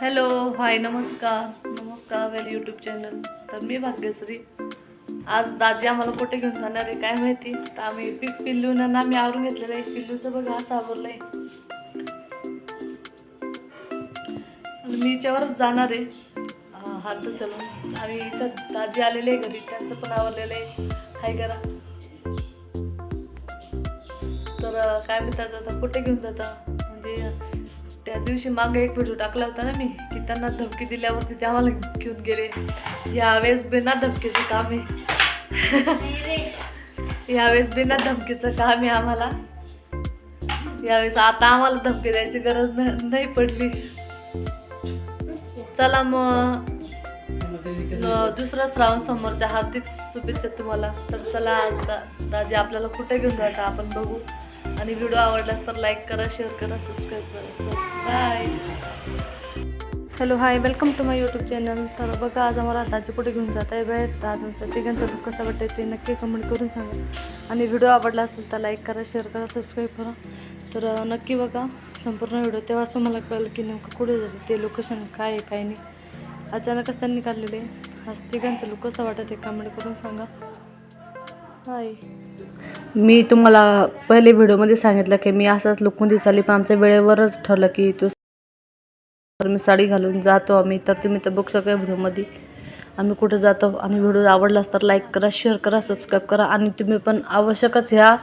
Hello hi नमस्कार. नमस्कार वेल YouTube channel तर मी भाग्यश्री. आज दाजी आम्हाला कुठे घेऊन जाणार आहे काय माहिती? तर आम्ही पीक ना आम्ही आवरून घेतलेलं आहे. पिल्लूचं बघा असं आवरलं आहे मी याच्यावरच जाणार आहे. हात सलून आणि इथं दाजी आलेले आहे घरी. त्यांचं पण आवरलेलं आहे. हाय करा. तर काय म्हणतात आता? कुठे घेऊन जाता? त्या दिवशी मागे एक व्हिडिओ टाकला होता ना मी की त्यांना धमकी दिल्यावरती ते आम्हाला घेऊन गेले. यावेळेस बिना धमकीचं काम आहे. यावेळेस बिना धमकीचं काम आहे आम्हाला. यावेळेस आता आम्हाला धमकी द्यायची गरज न- नाही पडली. चला मग. दुसरा श्रावण समोरच्या हार्दिक शुभेच्छा तुम्हाला. तर चला आता दाजी आपल्याला कुठे घेऊन जाता आपण बघू. आणि व्हिडिओ आवडल्यास तर लाईक करा शेअर करा सबस्क्राईब करा. Bye hello hi welcome to my YouTube channel तर बघा आज आम्हाला दाजी कुठे घेऊन जात आहे? बाहेर तर दादांचं तिघांचं लुक कसं वाटतं ते नक्की कमेंट करून सांगा. आणि व्हिडिओ आवडला असेल तर लाईक करा शेअर करा सबस्क्राईब करा. तर नक्की बघा संपूर्ण व्हिडिओ तेव्हाच तुम्हाला कळेल की नेमकं कुठे जाते ते लोकेशन काय आहे काय नाही. अचानकच त्यांनी काढलेले. आज तिघांचं लुक कसं वाटत ते कमेंट करून सांगा. हाय मी तुम्हाला पहिले व्हिडिओमध्ये सांगितलं की मी असाच लुकमध्ये चालली पण आमच्या वेळेवरच ठरलं की तू तर मी साडी घालून जातो आम्ही तर तुम्ही तर बघू शकता व्हिडिओमध्ये. आम्ही कुठं जातो आणि व्हिडिओ आवडलास तर लाईक करा शेअर करा सबस्क्राईब करा आणि तुम्ही पण आवश्यकच ह्या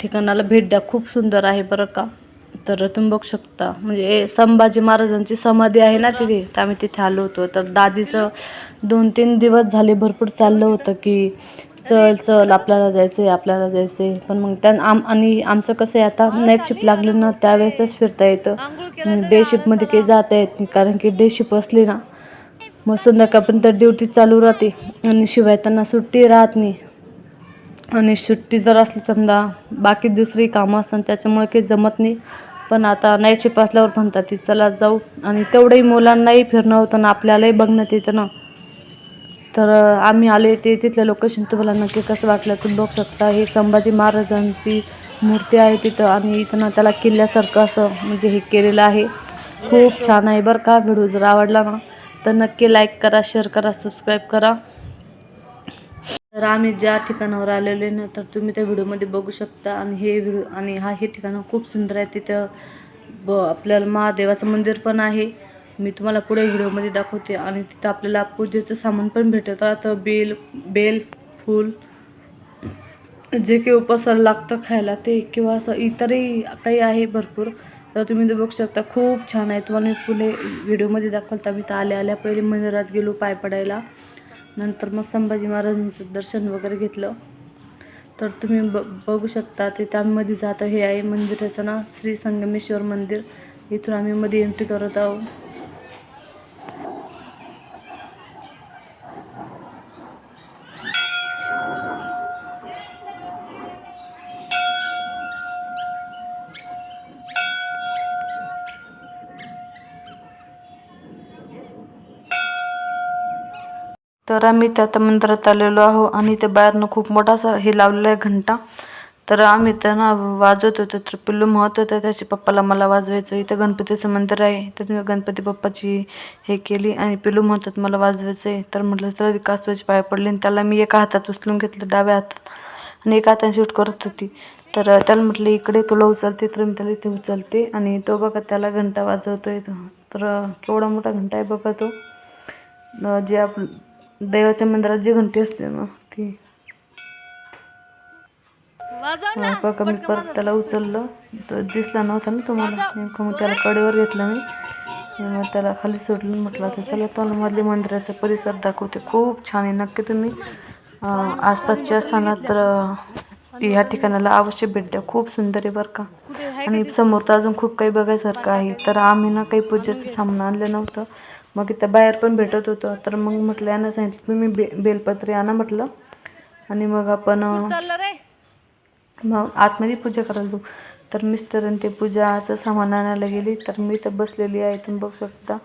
ठिकाणाला भेट द्या. खूप सुंदर आहे बरं का. तर तुम्ही बघू शकता. म्हणजे संभाजी महाराजांची समाधी आहे ना तिथे तर आम्ही तिथे आलो होतो. तर दादीचं दोन तीन दिवस झाले भरपूर चाललं होतं की चल चल आपल्याला जायचं आहे आपल्याला जायचं आहे पण मग त्या आम आणि आमचं कसं आहे आता नाईट शिफ्ट लागली ना त्यावेळेसच फिरता येतं. डे शिफ्टमध्ये काही जाता येत नाही कारण की डे शिफ्ट असली ना मग संध्याकाळपर्यंत ड्युटी चालू राहते. आणि शिवाय त्यांना सुट्टी राहत नाही. आणि सुट्टी जर असली समजा बाकी दुसरी कामं असतात त्याच्यामुळे काही जमत नाही. पण आता नाईट शिफ्ट असल्यावर म्हणतात ती चला जाऊ. आणि तेवढंही मुलांनाही फिरणं होतं ना आपल्यालाही बघण्यात येतं ना. तर आम्ही आले ते तिथलं लोकेशन तुम्हाला नक्की कसं वाटलं तुम्ही बघू शकता. हे संभाजी महाराजांची मूर्ती आहे तिथं आणि इथं ना त्याला किल्ल्यासारखं असं म्हणजे हे केलेलं आहे. खूप छान आहे बरं का व्हिडिओ जर आवडला ना तर नक्की लाईक करा शेअर करा सबस्क्राईब करा. तर आम्ही ज्या ठिकाणावर आलेलो ना तर तुम्ही त्या व्हिडिओमध्ये बघू शकता आणि हे व्हिडिओ आणि हा हे ठिकाण खूप सुंदर आहे. तिथं ब आपल्याला महादेवाचं मंदिर पण आहे. मी तुम्हाला पुढे व्हिडिओमध्ये दाखवते आणि तिथं आपल्याला पूजेचं सामान पण भेटत. राहतं बेल बेल फूल जे काही उपासाला लागतं खायला ते किंवा असं इतरही काही आहे भरपूर. तर तुम्ही ते बघू शकता. खूप छान आहे. तुम्हाला मी पुढे व्हिडिओमध्ये दाखवता. मी तर आल्या आल्या पहिले मंदिरात गेलो पाय पडायला. नंतर मग संभाजी महाराजांचं दर्शन वगैरे घेतलं. तर तुम्ही ब बघू शकता. ते त्यामध्ये जातं. हे आहे मंदिराचं ना श्री संगमेश्वर मंदिर. इथून आम्ही मध्ये एंट्री करत आहोत. तर आम्ही त्या मंदिरात आलेलो आहो आणि ते बाहेरनं खूप मोठा असा हे लावलेला आहे घंटा. तर आम्ही त्यांना वाजवत होतो तर पिल्लू म्हणत होतं त्याच्या पप्पाला मला वाजवायचं इथं गणपतीचं मंदिर आहे. तर मी गणपती बाप्पाची हे केली आणि पिल्लू म्हणतात मला वाजवायचं आहे तर म्हटलं तर कासवाची पाय पडले आणि त्याला मी एका हातात उचलून घेतलं डाव्या हातात आणि एका हाताने शूट करत होती. तर त्याला म्हटलं इकडे तुला उचलते तर मी त्याला इथे उचलते आणि तो बघा त्याला घंटा वाजवतो आहे तर केवढा मोठा घंटा आहे बघा तो. जे आप देवाच्या मंदिरात जी घंटी असते ना ती बघा मी परत त्याला उचललं. तो दिसला नव्हता ना तुम्हाला. नेमकं मग त्याला कडेवर घेतलं मी. मग त्याला खाली सोडलं म्हटलं तर चला तुम्हाला मधले मंदिराचा परिसर दाखवते. खूप छान आहे. नक्की तुम्ही अं, आसपासचे असताना तर ह्या ठिकाणाला अवश्य भेट द्या. खूप सुंदर आहे बरं का. आणि समोर तर अजून खूप काही बघायसारखं आहे. तर आम्ही ना काही पूजेचं सामान आणलं नव्हतं. मग इथं बाहेर पण भेटत होतं. तर मग म्हटलं यांना सांगितलं तुम्ही बे बेलपत्री आणा म्हटलं. आणि मग आपण मग आतमध्ये पूजा करायला जाऊ. तर मिस्टर आणि ते पूजाचं सामान आणायला गेली. तर मी तर बसलेली आहे तुम्ही बघू शकता.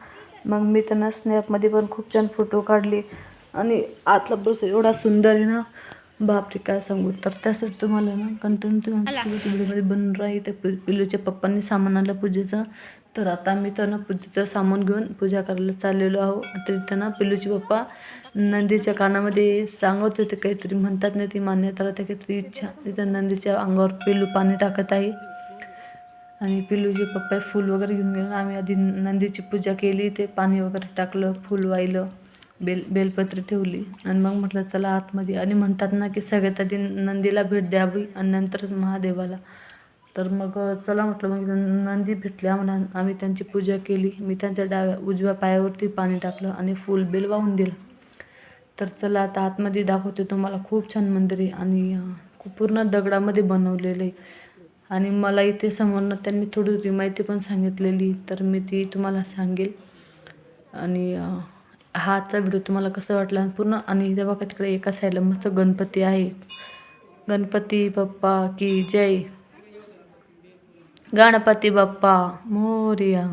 मग मी त्यांना स्नॅपमध्ये पण खूप छान फोटो काढले. आणि आतला बस एवढा सुंदर आहे ना. बापरे काय सांगू. तर त्यासाठी तुम्हाला ना कंटिन्यू व्हिडिओमध्ये बनून राहील त्या पि- पिल्लूच्या पप्पांनी सामान आणलं पूजेचं. तर आता आम्ही त्यांना पूजेचं सामान घेऊन पूजा करायला चाललेलो आहो. तरी त्यांना पिलूची बाप्पा पप्पा नंदीच्या कानामध्ये सांगत होते काहीतरी म्हणतात नाही ती मान्यता राहते काहीतरी इच्छा. तिथं नंदीच्या अंगावर पिल्लू पाणी टाकत आहे. आणि पिल्लूचे पप्पा फूल वगैरे घेऊन गेले. आम्ही आधी नंदीची पूजा केली ते पाणी वगैरे टाकलं फूल वाहिलं बेल बेलपत्र ठेवली. आणि मग म्हटलं चला आतमध्ये. आणि म्हणतात ना की सगळ्यात आधी नंदीला भेट द्यावी आणि नंतरच महादेवाला. तर मग चला म्हटलं मग नंदी भेटल्या म्हणा आम्ही त्यांची पूजा केली. मी त्यांच्या डाव्या उजव्या पायावरती पाणी टाकलं आणि फूल बेल वाहून दिलं. तर चला आता आतमध्ये दाखवते तुम्हाला खूप छान मंदिर आहे आणि पूर्ण दगडामध्ये बनवलेलं आहे. आणि मला इथे समोरनं त्यांनी थोडी थोडी माहिती पण सांगितलेली तर मी ती तुम्हाला सांगेल. आणि हाचा हा आजचा व्हिडिओ तुम्हाला कसं वाटला पूर्ण आणि इथे बघा तिकडे एका साईडला मस्त गणपती आहे. गणपती बाप्पा की जय. गणपती बाप्पा मोरया.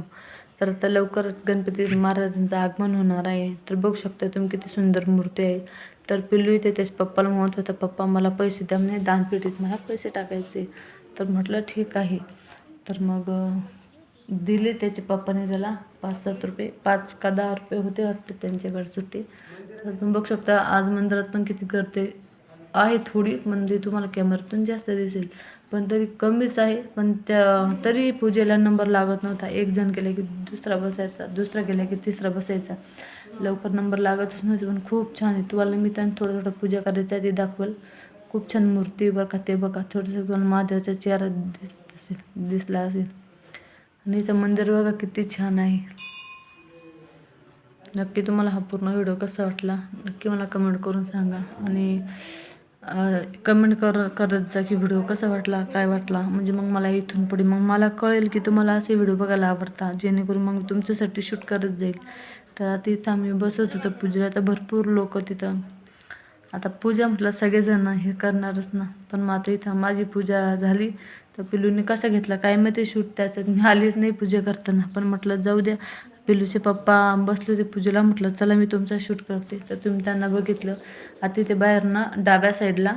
तर आता लवकरच गणपती महाराजांचं आगमन होणार आहे. तर बघू शकता तुम्ही किती सुंदर मूर्ती आहे. तर पिल्लू इथे त्याच पप्पाला म्हणत होता पप्पा मला पैसे द्या म्हणजे दानपेटीत मला पैसे टाकायचे. तर म्हटलं ठीक आहे. तर मग दिले त्याचे पप्पाने त्याला पाच सात रुपये पाच का दहा रुपये होते वाटते त्यांच्याकडे सुट्टी. तर तुम्ही बघू शकता आज मंदिरात पण किती गर्दी आहे थोडी म्हणजे तुम्हाला कॅमेऱ्यातून जास्त दिसेल पण तरी कमीच आहे. पण त्या तरी पूजेला नंबर लागत नव्हता. एक जण केला की दुसरा बसायचा दुसरा केला की तिसरा बसायचा. लवकर नंबर लागतच नव्हते पण खूप छान आहे. तुम्हाला मी त्यांनी थोडं थोडं पूजा करायचं आहे ते दाखवेल. खूप छान मूर्ती बरं का ते बघा. थोडंसं तुम्हाला महादेवाचा चेहरा दिस असेल दिसला असेल. आणि इथं मंदिर बघा किती छान आहे. नक्की तुम्हाला हा पूर्ण व्हिडिओ कसा वाटला नक्की मला कमेंट करून सांगा. आणि कमेंट कर करत जा की व्हिडिओ कसा वाटला काय वाटला. म्हणजे मग मला इथून पुढे मग मला कळेल की तुम्हाला असे व्हिडिओ बघायला आवडता जेणेकरून मग तुमच्यासाठी शूट करत जाईल. तर तिथं आम्ही बसत होतो पूजेला. तर भरपूर लोक तिथं. आता पूजा म्हटलं सगळेजण हे करणारच ना. पण मग आता इथं माझी पूजा झाली. तर पिलूने कसा घेतला काय माहिती शूट त्याच्यात. मी आलीच नाही पूजा करताना. पण म्हटलं जाऊ द्या. पिलूचे पप्पा बसले होते पूजेला म्हटलं चला मी तुमचा शूट करते. तर तुम्ही त्यांना बघितलं. आता तिथे बाहेर ना डाव्या साईडला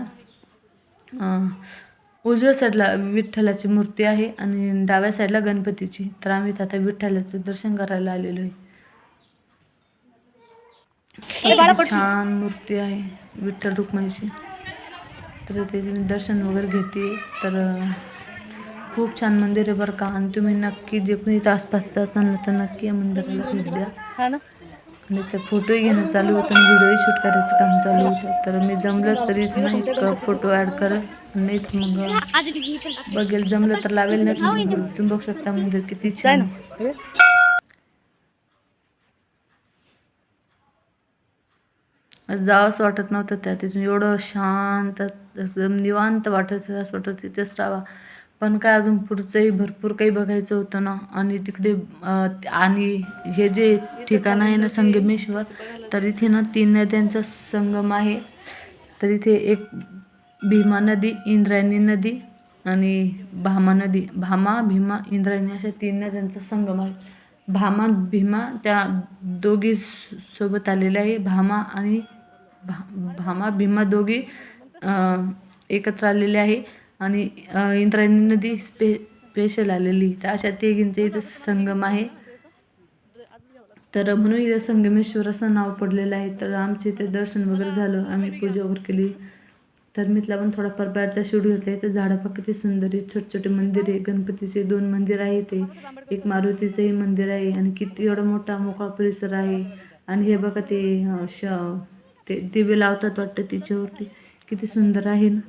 उजव्या साईडला विठ्ठलाची मूर्ती आहे आणि डाव्या साईडला गणपतीची. तर आम्ही आता विठ्ठलाचं दर्शन करायला आलेलो आहे. छान मूर्ती आहे विठ्ठल रुक्माईची तर ते मी दर्शन वगैरे घेते. तर खूप छान मंदिर आहे बरं का. आणि तुम्ही नक्की जे कोणी इथं आसपासचं असाल ना तर नक्की या मंदिराला भेट द्या. हा ना? आणि ते फोटोही घेणं चालू होतं आणि व्हिडिओही शूट करायचं काम चालू होतं. तर मी जमलं तरी इथे ना एक फोटो ॲड करेल. नाही तर मग बघेल जमलं तर लावेल नाही तर मग तुम्ही बघू शकता मंदिर किती छान आहे. जावंच वाटत नव्हतं त्या तिथून एवढं शांत एकदम निवांत वाटत असं वाटत तिथेच राहावा. पण काय अजून पुढचंही भरपूर काही बघायचं होतं ना. आणि तिकडे आणि हे जे ठिकाण आहे ना संगमेश्वर तर इथे ना तीन नद्यांचा संगम आहे. तर इथे एक भीमा नदी इंद्रायणी नदी आणि भामा नदी. भामा भीमा इंद्रायणी अशा तीन नद्यांचा संगम आहे. भामा भीमा त्या दोघी सोबत आलेल्या आहे. भामा आणि भा भामा भीमा दोघी एकत्र आलेले आहे. आणि इंद्रायणी नदी स्पे स्पेशल आलेली. तर अशा तिघींचे इथं संगम आहे. तर म्हणून इथं संगमेश्वर असं नाव पडलेलं आहे. तर आमचे इथे दर्शन वगैरे झालं. आम्ही पूजा वगैरे केली. तर मिथला पण थोडाफार बाहेरचा शूट घेतला आहे तर झाडापा किती सुंदर आहे छोटे छोटे मंदिर आहे. गणपतीचे दोन मंदिर आहे ते. एक मारुतीचंही मंदिर आहे. आणि किती एवढा मोठा मोकळा परिसर आहे. आणि हे बघा ते श ते दिवे लावतात वाटतं. तिच्यावरती किती सुंदर आहे ना.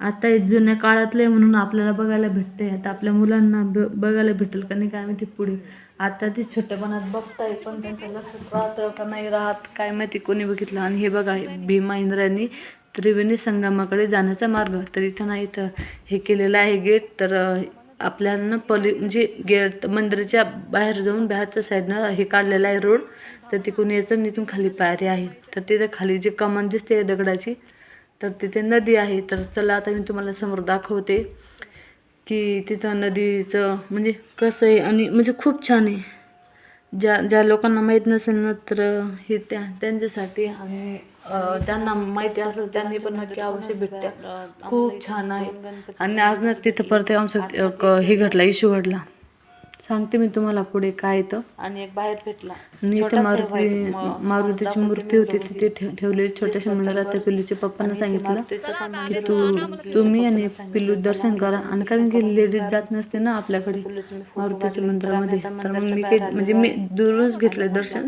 आता हे जुन्या काळातले म्हणून आपल्याला बघायला भेटते आता आपल्या मुलांना ब बघायला भेटेल का नाही काय माहिती पुढे. आता ती छोट्यापणात बघताय पण त्यांच्या लक्षात राहतं का नाही राहत काय माहिती कोणी बघितलं. आणि हे बघा भीमा इंद्रांनी त्रिवेणी संगमाकडे जाण्याचा मार्ग. तर इथं ना इथं हे केलेलं आहे गेट. तर अं, आपल्याला पली म्हणजे गेट मंदिराच्या बाहेर जाऊन बाहेरच्या साईडनं हे काढलेलं आहे रोड. तर तिकडून यायचं आणि इथून खाली पायरी आहे तर तिथं खाली जी कमान दिसते दगडाची तर तिथे नदी आहे. तर चला आता मी तुम्हाला समोर दाखवते की तिथं नदीचं म्हणजे कसं आहे आणि म्हणजे खूप छान आहे. ज्या ज्या लोकांना माहीत नसेल ना तर हे त्या त्यांच्यासाठी आणि ज्यांना माहिती असेल त्यांनी पण नक्की अवश्य भेटत्या खूप छान आहे. आणि आज ना तिथं परत आमचं हे घडला इश्यू घडला. सांगते मी तुम्हाला पुढे काय येतं. आणि एक बाहेर भेटला. आणि इथे मारुती मारुतीची मूर्ती होती तिथे ठेवलेली छोट्याशा मंदिरात त्या पिल्लूच्या पप्पांना सांगितलं की तू तुम्ही आणि पिल्लू दर्शन करा. आणि कारण की लेडीज जात नसते ना आपल्याकडे. मारुतीच्या मंदिरामध्ये. तर मग मी काही म्हणजे मी दूरच घेतलं दर्शन.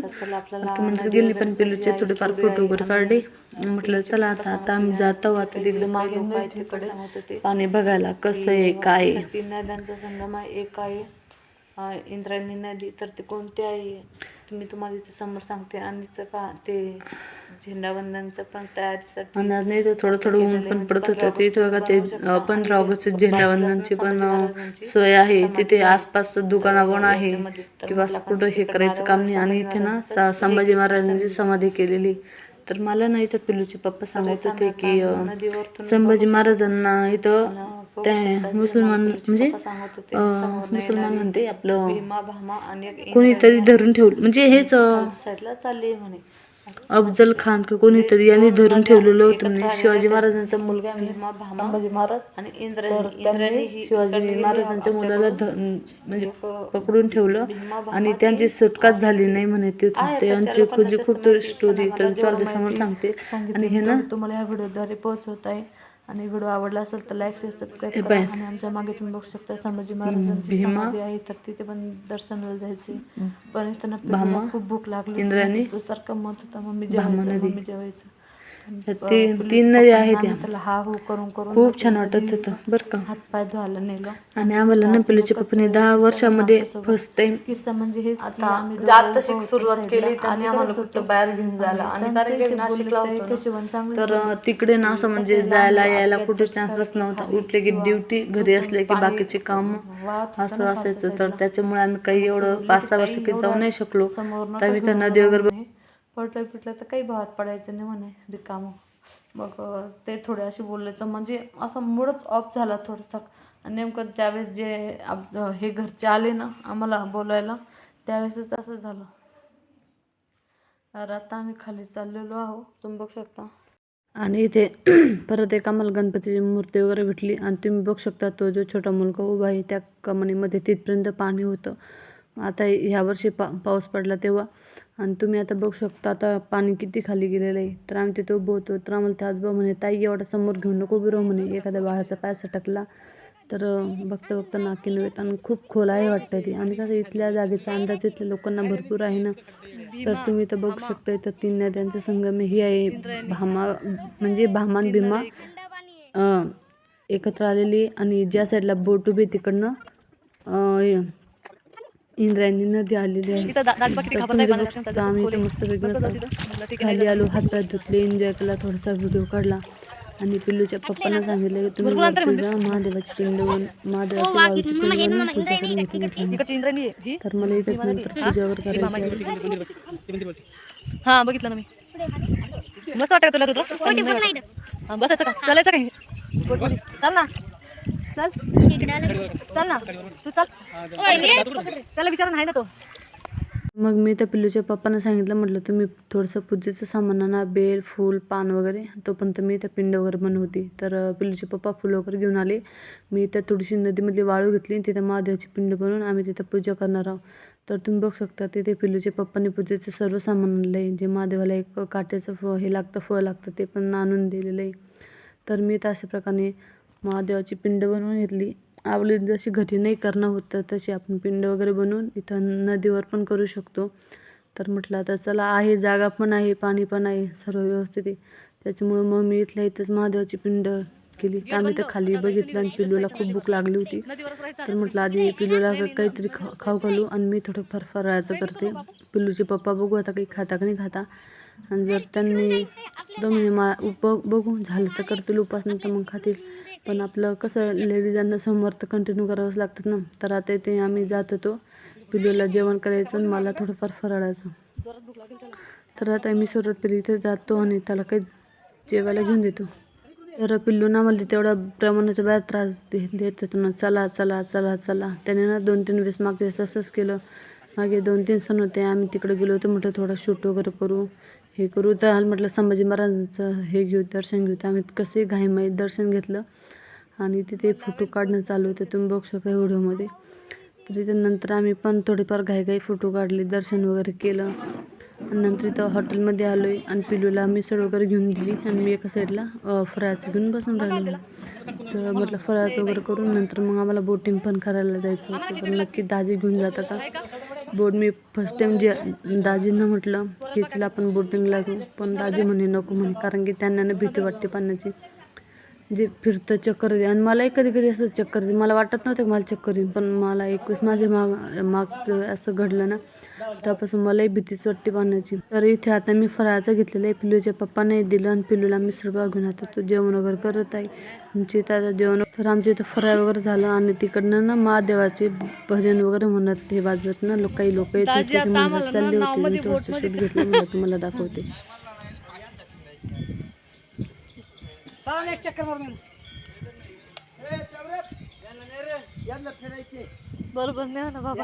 मंदिर गेली पण पिल्लूचे थोडेफार फोटो वगैरे काढले. म्हटलं चला आता आता आम्ही जातो आता तिकडे मागे पाणी बघायला कसं आहे काय आहे. इंद्रायणी नदी तर ते कोणते आहे तुम्ही तुम्हाला इथे समोर सांगते. आणि तर पहा ते झेंडावंदनचं पण तयारीसाठी नाही तर थोडं थोडं ऊन पण पडत होतं. तिथे बघा ते पंधरा ऑगस्ट झेंडावंदनची पण सोय आहे. तिथे आसपास दुकानं पण आहे. किंवा असं कुठं हे करायचं काम नाही. आणि इथे ना संभाजी महाराजांची समाधी केलेली तर मला ना इथं पिल्लूचे पप्पा सांगत होते की संभाजी महाराजांना इथं त्या मुसलमान म्हणजे सांगत होते अं, मुसलमान म्हणते आपलं कोणीतरी धरून ठेवलं. म्हणजे हेच साईडला चालली म्हणे. अफजल खान का कोणीतरी यांनी धरून ठेवलेलं होतं. म्हणे शिवाजी महाराजांचा मुलगा आहे म्हणे संभाजी महाराज. आणि तर त्यांनी शिवाजी महाराजांच्या मुलाला ध- म्हणजे पकडून ठेवलं. आणि त्यांची सुटकाच झाली नाही म्हणे तिथून. त्यांची म्हणजे खूप स्टोरी तर तुला ते समोर सांगते. आणि हे ना तुम्हाला या व्हिडिओद्वारे पोहोचवत आहे आणि व्हिडिओ आवडला असेल तर लाईक शेअर सबस्क्राईब. करा आणि आमच्या मागे तुम्ही बघू शकता संभाजी महाराजांची समाधी आहे. तर तिथे पण दर्शनाला जायचे. पण इथं ना पिल्लूला खूप भूक लागली तो सारखं मत होता मम्मी जेवायचं मम्मी जेवायचं. तीन तीन नद्या आहेत त्या त्याला हा हो करून करून खूप छान वाटत होतं बरं का. हात पाय धुवायला नेलं. आणि आम्हाला ना पिलूच्या पप्पाने दहा वर्षामध्ये फर्स्ट टाइम किस्सा म्हणजे की आता होतो सुरुवात. केली त्यांनी आणि आम्हाला कुठं. बाहेर घेऊन जायला. आणि कारण की नाशिकला होतो तर तिकडे ना असं म्हणजे जायला यायला कुठे चान्सच नव्हता. उठले की ड्युटी घरी असले की बाकीचे काम. असं असायचं. तर त्याच्यामुळे आम्ही काही एवढं पाच सहा वर्ष काही जाऊ नाही शकलो. तर आम्ही तर नदी वगैरे पडलं पिटलं तर काही भावात पडायचं नाही म्हणे रिकामं. मग ते थोडे असे बोलले तर म्हणजे असा मूडच ऑफ झाला थोडासा. आणि नेमकं त्यावेळेस जे आप- हे घरचे आले ना आम्हाला बोलायला त्यावेळेसच असं झालं. तर आता आम्ही खाली चाललेलो आहो तुम्ही बघू शकता. आणि इथे परत एक आम्हाला गणपतीची मूर्ती वगैरे भेटली. आणि तुम्ही बघू शकता तो जो छोटा मुलगा उभा आहे त्या कमनीमध्ये तिथपर्यंत पाणी होतं. आता ह्यावर्षी पा पाऊस पडला तेव्हा आणि तुम्ही आता बघू शकता आता पाणी किती खाली गेलेलं आहे. तर आम्ही तिथे उभं होतो. तर आम्हाला ते आजोबा म्हणे ताई एवढा समोर घेऊन नको उभं राहू म्हणे. एखाद्या बाळाचा पाय सटकला तर बघता बघता नाकी नव्हेत आणि खूप खोल आहे वाटतं ते. आणि कसं इथल्या जागेचा अंदाज इथल्या लोकांना भरपूर आहे ना. तर तुम्ही तर बघू शकता इथं तीन नद्यांचा संगम ही आहे भामा म्हणजे भामान भीमा. एकत्र आलेली आणि ज्या साईडला बोट उभी तिकडनं इंद्रायणी नदी आलेली आहे. आम्ही मस्त खाली आलो हात पाय धुतले एन्जॉय केला थोडासा व्हिडिओ काढला. आणि पिल्लूच्या पप्पांना सांगितलं की तुम्ही वरती जा महादेवाची पिंड बन महादेवाची पिंड पूजा करून म्हटलं. तर मला इथे नंतर पूजा वगैरे करायची आहे. हा बघितलं ना मी. मस्त वाटतं तुला रुद्र? बसायचं का? चालायचं का चल ना. चल. चल ना. तू चल. त्याला विचारा नाही ना तो. मग मी त्या पिल्लूच्या पप्पांना सांगितलं म्हटलं तुम्ही थोडंसं पूजेचं सामान आणा बेल फूल पान वगैरे. तोपर्यंत मी त्या पिंड वगैरे बनवते. तर पिल्लूचे पप्पा फुलं वगैरे घेऊन आले. मी त्या थोडीशी नदीमधली वाळू घेतली आणि तिथं महादेवाची पिंड बनवून आम्ही तिथं पूजा करणार आहोत. तर तुम्ही बघू शकता तिथे पिल्लूचे पप्पांनी पूजेचं सर्व सामान आणलं आहे. जे महादेवाला एक काट्याचं फ हे लागतं फळ लागतं ते पण आणून दिलेलं आहे. तर मी तर अशा प्रकारे महादेवाची पिंड बनवून घेतली. आपली जशी घरी नाही करणं होतं तशी आपण पिंड वगैरे बनवून इथं नदीवर पण करू शकतो. तर म्हटलं आता चला आहे जागा पण आहे पाणी पण आहे सर्व व्यवस्थित आहे. त्याच्यामुळं मग मी इथल्या इथंच महादेवाची पिंड केली. तर आम्ही तर खाली बघितलं आणि पिल्लूला खूप भूक लागली होती. तर म्हटलं आधी पिल्लूला काहीतरी खा खाऊ घालू आणि मी थोडं फरफरायचं करते. पिल्लूचे पप्पा बघू आता काही खाता का नाही खाता. आणि जर त्यांनी दोन मा उप बघू झालं तर करतील उपासना तर मग खातील. पण आपलं कसं लेडीजांना समोर तर कंटिन्यू करावंच लागतात ना. तर आता इथे आम्ही जात होतो. पिल्लूला जेवण करायचं आणि मला थोडंफार फराळायचं तर आता मी सर्वात पहिले इथे जातो आणि त्याला काही जेवायला घेऊन देतो. तर पिल्लू ना मला तेवढा प्रमाणाच्या बाहेर त्रास दे देत होतो ना. चला चला चला चला. त्याने ना दोन तीन वेळेस मागच्या वेळेस असंच केलं. मागे दोन तीन सण होते. आम्ही तिकडे गेलो होतो. म्हटलं थोडा शूट वगैरे करू. हे करू. तर म्हटलं संभाजी महाराजांचं हे घेऊ दर्शन घेऊ. तर आम्ही कसे घाईमाई दर्शन घेतलं आणि तिथे फोटो काढणं चालू होतं. तुम्ही बघू शकता व्हिडिओमध्ये. तर तिथे नंतर आम्ही पण थोडेफार घाईघाई फोटो काढले दर्शन वगैरे केलं. आणि नंतर इथं हॉटेलमध्ये आलो आहे आणि पिलूला मिसळ वगैरे घेऊन दिली. आणि मी एका साईडला फराळाचं घेऊन बसून राहिलो तर म्हटलं फराळाचं वगैरे करून नंतर मग आम्हाला बोटिंग पण करायला जायचं होतं. तर नक्की दाजी घेऊन जातं का? बोट मी फर्स्ट टाईम जे दाजींना म्हटलं की चला आपण बोटिंगला घेऊ पण दाजी म्हणे नको म्हणे कारण की त्यांना ना भीती वाटते पाण्याची. जे फिरतं चक्कर दे आणि मलाही कधी कधी असं चक्कर दे मला वाटत नव्हतं मला चक्कर येईल पण मला एकवीस माझ्या माग मागचं असं घडलं ना त्यापासून मलाही भीतीच वाटते पाण्याची. तर इथे आता मी फराळाचं घेतलेलं आहे. पिल्लूच्या पप्पाने दिलं आणि पिल्लूला मिसळ पाव घेऊन आता तो जेवण वगैरे करत आहे. आमच्या इथं आता जेवण तर आमच्या इथं फराळ वगैरे झालं आणि तिकडनं ना महादेवाचे भजन वगैरे म्हणत हे वाजवत ना लोक काही लोक चालले होते. मी थोडंसं शूट घेतलं मला तुम्हाला दाखवते. बरोबर नाही ना बाबा.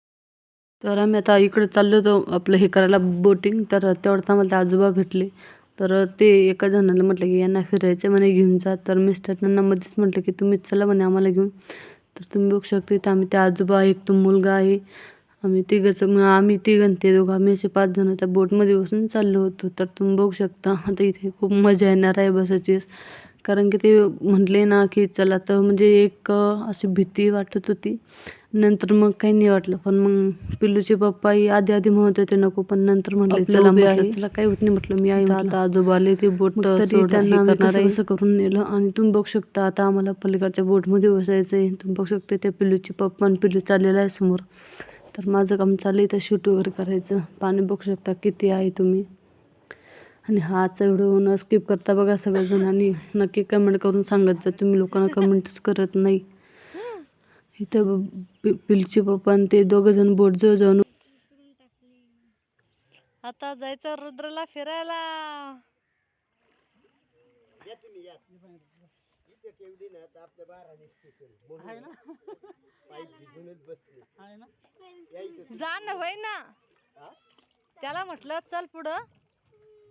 तर आम्ही आता इकडे चाललो होतो आपलं हे करायला बोटिंग तर तेवढंच आम्हाला ते आजोबा भेटले. तर ते एका जणाला म्हटलं की यांना फिरायचं म्हणे घेऊन जा. तर मिस्टरांना मध्येच म्हटलं की तुम्हीच चला म्हणे आम्हाला घेऊन. तर तुम्ही बघू शकता इथं आम्ही ते आजोबा एक तो मुलगा आहे. आम्ही तिघंच मग आम्ही तिघं ते दोघं आम्ही असे पाच जण त्या बोटमध्ये बसून चाललो होतो. तर तुम्ही बघू शकता आता इथे खूप मजा येणार आहे बसायची कारण की ते म्हटले ना की चला तर म्हणजे एक अशी भीती वाटत होती. नंतर मग काही नाही वाटलं. पण मग पिल्लूचे पप्पाही आधी आधी म्हणत होते नको पण नंतर म्हटले चला चला काही होत नाही म्हटलं मी आई आता आजोबा आले ते बोट तरी कसं कसं करून नेलं. आणि तुम्ही बघू शकता आता आम्हाला पलीकडच्या बोटमध्ये बसायचं आहे. तुम्ही बघू शकता त्या पिल्लूचे पप्पा आणि पिल्लू चाललेलं आहे समोर. तर माझं काम चाललं आहे इथं शूट वगैरे करायचं. पाणी बघू शकता किती आहे तुम्ही. आणि हा आजचा व्हिडिओ न स्किप करता बघा सगळेजण आणि नक्की कमेंट करून सांगत जा. तुम्ही लोकांना कमेंटच करत नाही. इथं पिलचे पप्पा आणि ते दोघं जण बोट जवळ जाऊन आता जायचं रुद्रला फिरायला? जा ना होय ना. त्याला म्हटलं चल पुढं.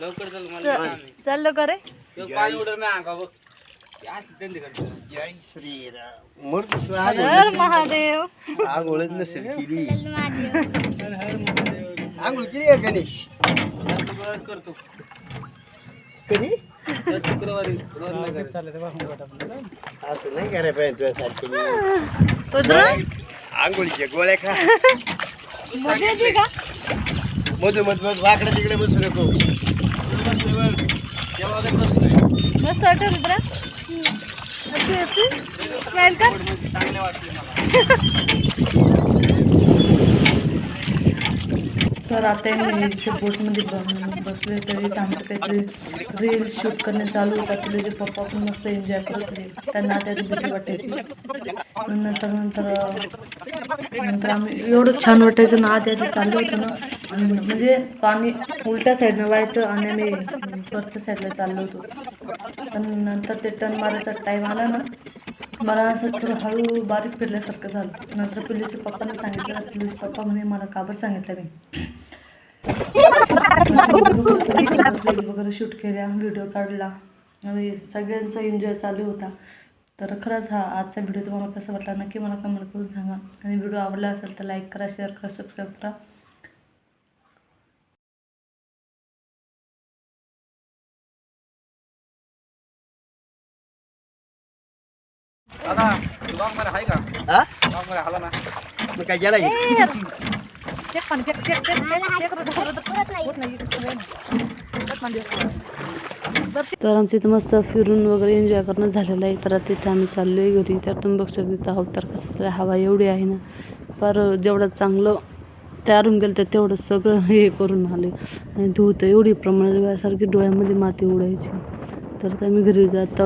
लवकर चल मला काम आहे. रे? तो पाणी अंगा बघ. करतो. जय श्रीराम. मूर्ती तू हर महादेव. आंघोळच नसेल केली. आंघोळ केली गणेश? शुक्रवारी करतो. कधी? शुक्रवारी रोज नाही करत. असं करायला पाहिजे तुझ्यासारखी? आंघोळीच्या गोळ्या खा. मजा येते का मधू मध मध वाकडं तिकडे बसू नको. मस्त वाटत रुद्र स्माईल कर चांगले वाटले मला तर आता मी बोटमध्ये बसले तरी आमचं काहीतरी रील शूट करणे चालू होतात तुझे जे पप्पा पण मस्त एन्जॉय करत होते त्यांना त्याची भीती वाटायची. नंतर नंतर नंतर आम्ही एवढं छान वाटायचं ना त्याचं आधी चाललं होतं ना. म्हणजे पाणी उलट्या साईडनं व्हायचं आणि आम्ही वरच्या साईडला चाललो होतो. पण नंतर ते टर्न मारायचा टाईम आला ना मला असं थोडं हळू बारीक फिरल्यासारखं झालं. नंतर पिल्लूच्या पप्पाने सांगितलं पिल्लूचे पप्पा म्हणे मला काबर सांगितलं नाही? वगैरे शूट केल्या व्हिडिओ काढला. आणि सगळ्यांचा एन्जॉय चालू होता. तर खरंच हा आजचा व्हिडिओ तुम्हाला कसा वाटला नक्की मला कमेंट करून सांगा. आणि व्हिडिओ आवडला असेल तर लाईक करा शेअर करा सबस्क्राईब करा. आला ना मग काय गेला की? तर आमचं इथं मस्त फिरून वगैरे एन्जॉय करणं झालेलं आहे तर आता तिथे आम्ही चाललो आहे घरी तर तुम्ही बघू शकता तिथं अवतार कसं तरी हवा एवढी आहे ना फार जेवढं चांगलं तयारून गेलं तर तेवढं सगळं हे करून आले आणि धूत एवढी प्रमाणात सारखी डोळ्यामध्ये माती उडायची तर आता मी घरी जात.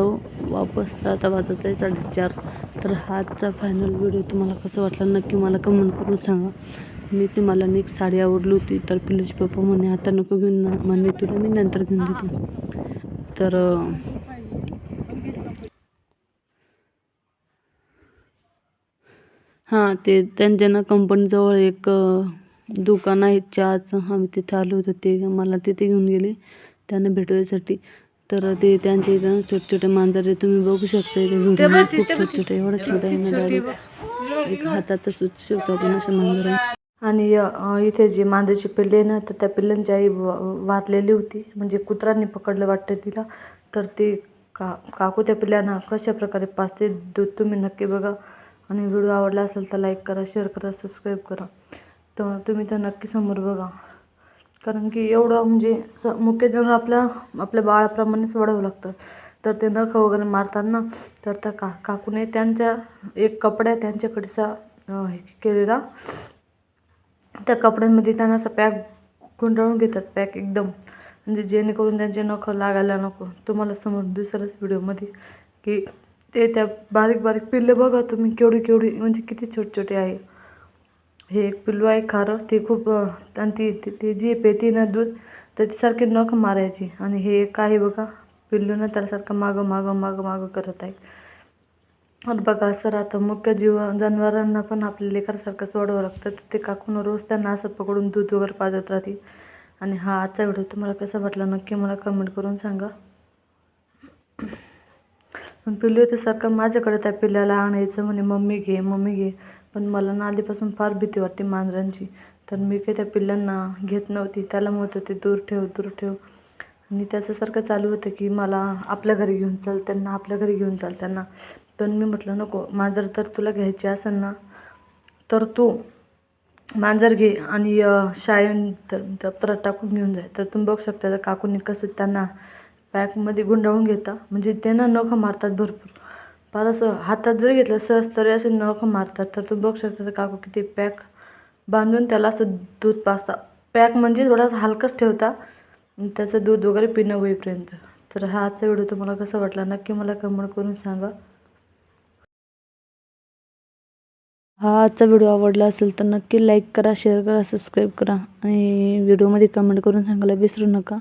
वापस आता वाजत आहे साडेचार. तर हाचा फायनल व्हिडिओ तुम्हाला कसं वाटला नक्की मला कमेंट करून सांगा. आणि ती मला एक साडी आवडली होती तर पिल्लूचे पप्पा म्हणे आता नको घेऊन ना. म्हणे तुला मी नंतर घेऊन देते. तर हां ते त्यांच्या ना कंपनीजवळ एक दुकान आहे चहाचं. आम्ही तिथे आलो होतो ते मला तिथे घेऊन गेले. त्यांना भेटवायसाठी. तर ते त्यांच्या इथं छोटे छोटे मांजर तुम्ही बघू शकता इथे खूप छोटे छोटे एवढं छोटे. एक हातातच उचलू शकतो आपण असे मांजर आहे आणि इथे जी मांजरीची पिल्ले आहे ना तर त्या पिल्लांची आई वारलेली होती. म्हणजे कुत्र्यांनी पकडलं वाटतं तिला. तर ते का काकू त्या पिल्लांना कशा प्रकारे पाचते दूध तुम्ही नक्की बघा. आणि व्हिडिओ आवडला असेल तर लाईक करा शेअर करा सबस्क्राईब करा. तर तुम्ही तर नक्की समोर बघा. कारण की एवढं म्हणजे स मुख्य जनावर आपल्या आपल्या बाळाप्रमाणेच वाढावं लागतं. तर ते नख वगैरे मारतात ना तर त्या का काकूने त्यांच्या एक कपड्या त्यांच्याकडचा हे केलेला त्या कपड्यांमध्ये त्यांना असं पॅक गुंडाळून घेतात पॅक एकदम. म्हणजे जेणेकरून त्यांचे नख लागायला नको. तुम्हाला समोर दुसऱ्याच व्हिडिओमध्ये की ते त्या बारीक बारीक पिल्ले बघा तुम्ही केवढी केवढी म्हणजे किती छोटे छोटे आहे. हे एक पिल्लू आहे खारं. ते खूप आणि ती ती- जी पेती ना दूध तर ती सारखी नख मारायची. आणि हे एक आहे बघा पिल्लू ना त्यासारखं मागं मागं मागं मागं करत आहे. आणि बघा असं राहतं. मुख्य जीव जनावरांना पण आपल्या लेकरासारखं सोडावं लागतं. तर ते काकून रोज त्यांना असं पकडून दूध वगैरे पाजत राहते आणि हा आजचा व्हिडिओ तुम्हाला कसा वाटला नक्की मला कमेंट करून सांगा. पण पिल्लू ते सारखं माझ्याकडे त्या पिल्ल्याला आणायचं म्हणे मम्मी घे मम्मी घे. पण मला ना आधीपासून फार भीती वाटते मांजरांची. तर मी काही त्या पिल्लांना घेत नव्हती. त्याला म्हणत होते दूर ठेव दूर ठेव. आणि त्याच्यासारखं चालू होतं की मला आपल्या घरी घेऊन चाल त्यांना आपल्या घरी घेऊन चाल त्यांना. पण मी म्हटलं नको मांजर तर तुला घ्यायची असेल ना. तर तू मांजर घे आणि शाळेत दप्तरात टाकून घेऊन जाय. तर तुम्ही बघू शकता त्या काकूंनी कसं त्यांना पॅकमध्ये गुंडाळून घेता. म्हणजे त्यांना नखं मारतात भरपूर. फार असं हातात जरी घेतलं सहज तरी असे नख मारतात तर तू बघू शकता त्या काकू किती पॅक बांधून त्याला असं दूध पाचता पॅक म्हणजे थोडासा हलकंच ठेवता त्याचं दूध वगैरे पिणं होईपर्यंत. तर हा आजचा व्हिडिओ तुम्हाला कसा वाटला नक्की मला कमेंट करून सांगा. हा आजचा व्हिडिओ आवडला असेल तर नक्की लाईक करा शेअर करा सबस्क्राईब करा आणि व्हिडिओमध्ये कमेंट करून सांगायला विसरू नका.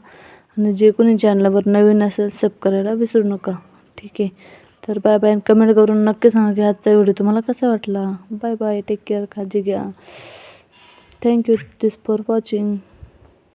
आणि जे कोणी चॅनलवर नवीन असेल सब करायला विसरू नका. ठीक आहे. तर बाय बाय कमेंट करून नक्की सांगा की आजचा व्हिडिओ तुम्हाला कसा वाटला. बाय बाय टेक केअर काळजी घ्या. Thank you this for watching